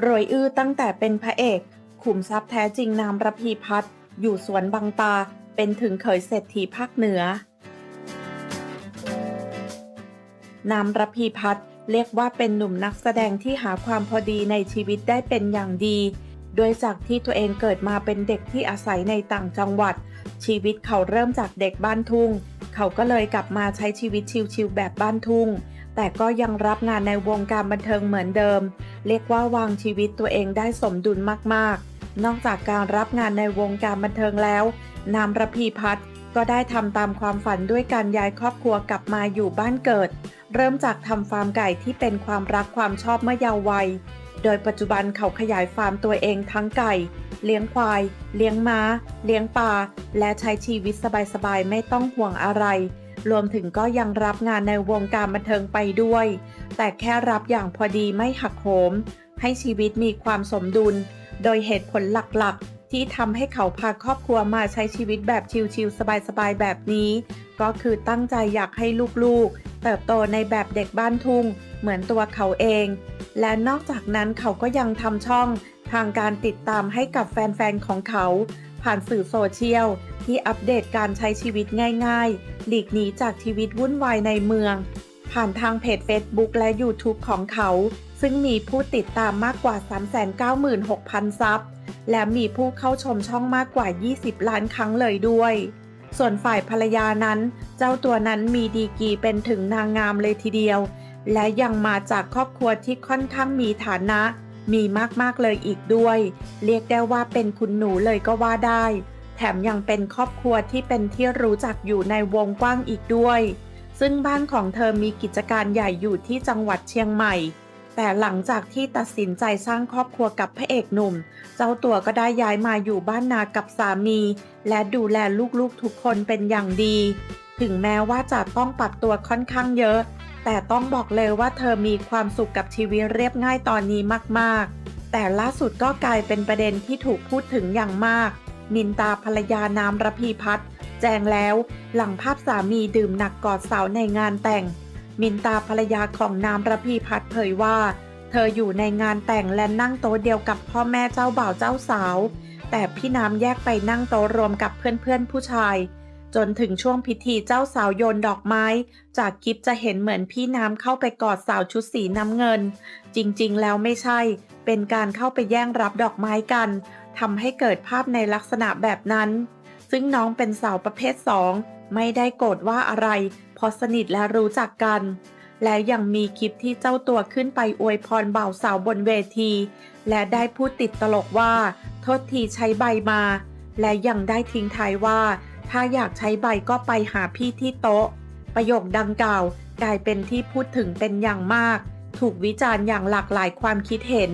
โรยอื้อตั้งแต่เป็นพระเอก ขุมทรัพย์แท้จริงนามระพีพัฒน์อยู่สวนบางตาเป็นถึงเขยเศรษฐีภาคเหนือ นามระพีพัฒน์เรียกว่าเป็นหนุ่มนักแสดงที่หาความพอดีในชีวิตได้เป็นอย่างดี โดยจากที่ตัวเองเกิดมาเป็นเด็กที่อาศัยในต่างจังหวัด ชีวิตเขาเริ่มจากเด็กบ้านทุ่ง เขาก็เลยกลับมาใช้ชีวิตชิวๆแบบบ้านทุ่ง แต่ก็ยังรับงานในวงการบันเทิงเหมือนเดิม เรียกว่าวางชีวิตตัวเองได้สมดุลมากๆ นอกจากการรับงานในวงการบันเทิงแล้ว นามระพีพัฒน์ก็ได้ทำตามความฝันด้วยการย้ายครอบครัวกลับมาอยู่บ้านเกิด เริ่มจากทำฟาร์มไก่ที่เป็นความรักความชอบเมื่อเยาว์วัย โดยปัจจุบันเขาขยายฟาร์มตัวเองทั้งไก่ เลี้ยงควาย เลี้ยงม้า เลี้ยงปลา และใช้ชีวิตสบายๆ ไม่ต้องห่วงอะไร รวมถึงก็ยังรับงานในวงการบันเทิงไปด้วย แต่แค่รับอย่างพอดีไม่หักโหม ให้ชีวิตมีความสมดุล โดยเหตุผลหลักๆ ที่ทำให้เขาพาครอบครัวมาใช้ชีวิตแบบชิลๆสบายๆ แบบนี้ ก็คือตั้งใจอยากให้ลูกๆ เติบโตในแบบเด็กบ้านทุ่ง เหมือนตัวเขาเอง และนอกจากนั้นเขาก็ยังทำช่อง ทางการติดตามให้กับแฟนๆ ของเขา ผ่านสื่อโซเชียล ที่อัปเดตการใช้ชีวิตง่ายๆ หลีกหนีจากชีวิตวุ่นวายในเมือง ผ่านทางเพจ Facebook และ YouTube ของเขา ซึ่งมีผู้ติดตามมากกว่า 396,000 ซับ และมีผู้เข้าชมช่องมากกว่า 20 ล้านครั้งเลยด้วย ส่วนฝ่ายภรรยานั้น เจ้าตัวนั้นมีดีกีเป็นถึงนางงามเลยทีเดียว และยังมาจากครอบครัวที่ค่อนข้างมีฐานะ มีมากๆเลยอีกด้วย เรียกได้ว่าเป็นคุณหนูเลยก็ว่าได้ แถมยังเป็นครอบครัวที่เป็นที่รู้จักอยู่ในวงกว้างอีกด้วย ซึ่งบ้านของเธอมีกิจการใหญ่อยู่ที่จังหวัดเชียงใหม่ แต่หลังจากที่ตัดสินใจสร้างครอบครัวกับพระเอกหนุ่ม เจ้าตัวก็ได้ย้ายมาอยู่บ้านนากับสามี และดูแลลูกๆทุกคนเป็นอย่างดี ถึงแม้ว่าจะต้องปรับตัวค่อนข้างเยอะ แต่ต้องบอกเลยว่าเธอมีความสุขกับชีวิตเรียบง่ายตอนนี้มากๆ แต่ล่าสุดก็กลายเป็นประเด็นที่ถูกพูดถึงอย่างมาก นินตาภรรยานามระพีพัฒน์แจ้งแล้วหลังภาพสามีดื่มหนักกอดสาวในงานแต่ง มินตาภรรยาของนามระพีพัฒน์เผยว่า เธออยู่ในงานแต่งและนั่งโต๊ะเดียวกับพ่อแม่เจ้าบ่าวเจ้าสาว แต่พี่น้ำแยกไปนั่งโต๊ะรวมกับเพื่อนๆผู้ชาย จนถึงช่วงพิธีเจ้าสาวโยนดอกไม้ จากคลิปจะเห็นเหมือนพี่น้ำเข้าไปกอดสาวชุดสีน้ำเงิน จริงๆ แล้วไม่ใช่ เป็นการเข้าไปแย่งรับดอกไม้กันทำให้เกิดภาพในลักษณะแบบนั้น ซึ่งน้องเป็นสาวประเภทสองไม่ได้โกรธว่าอะไรเพราะสนิทและรู้จักกัน และยังมีคลิปที่เจ้าตัวขึ้นไปอวยพรบ่าวสาวบนเวที และได้พูดติดตลกว่า โทษทีใช้ใบมา และยังได้ทิ้งท้ายว่า ถ้าอยากใช้ใบก็ไปหาพี่ที่โต๊ะ ประโยคดังกล่าวกลายเป็นที่พูดถึงเป็นอย่างมาก ถูกวิจารณ์อย่างหลากหลายความคิดเห็น